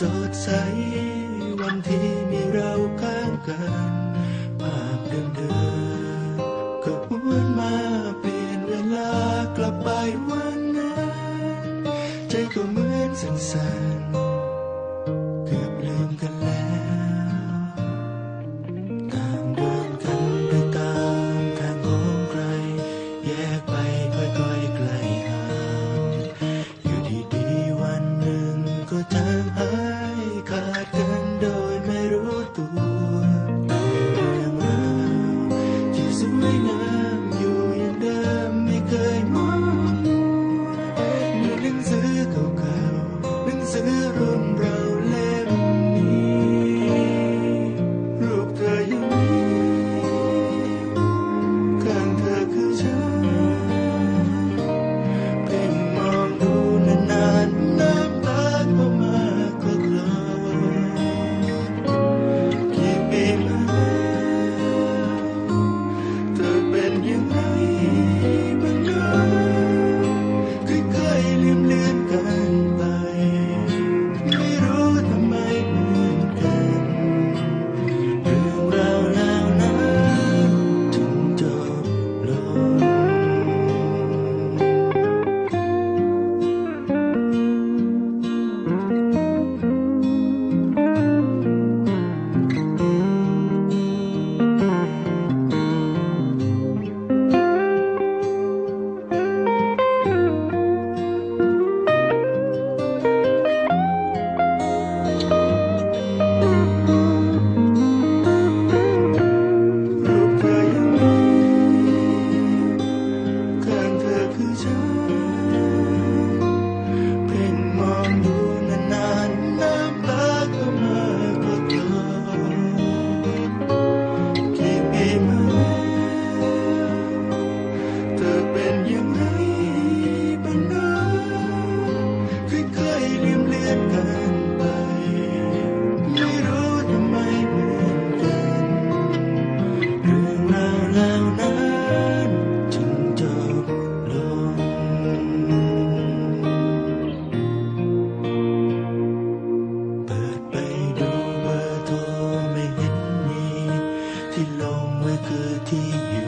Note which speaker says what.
Speaker 1: สดใส วันที่มีเราข้างกัน ภาพเดิมๆก็หวนมาเปลี่ยนเวลากลับไปวันนั้น ใจก็เหมือนสั่น 的低。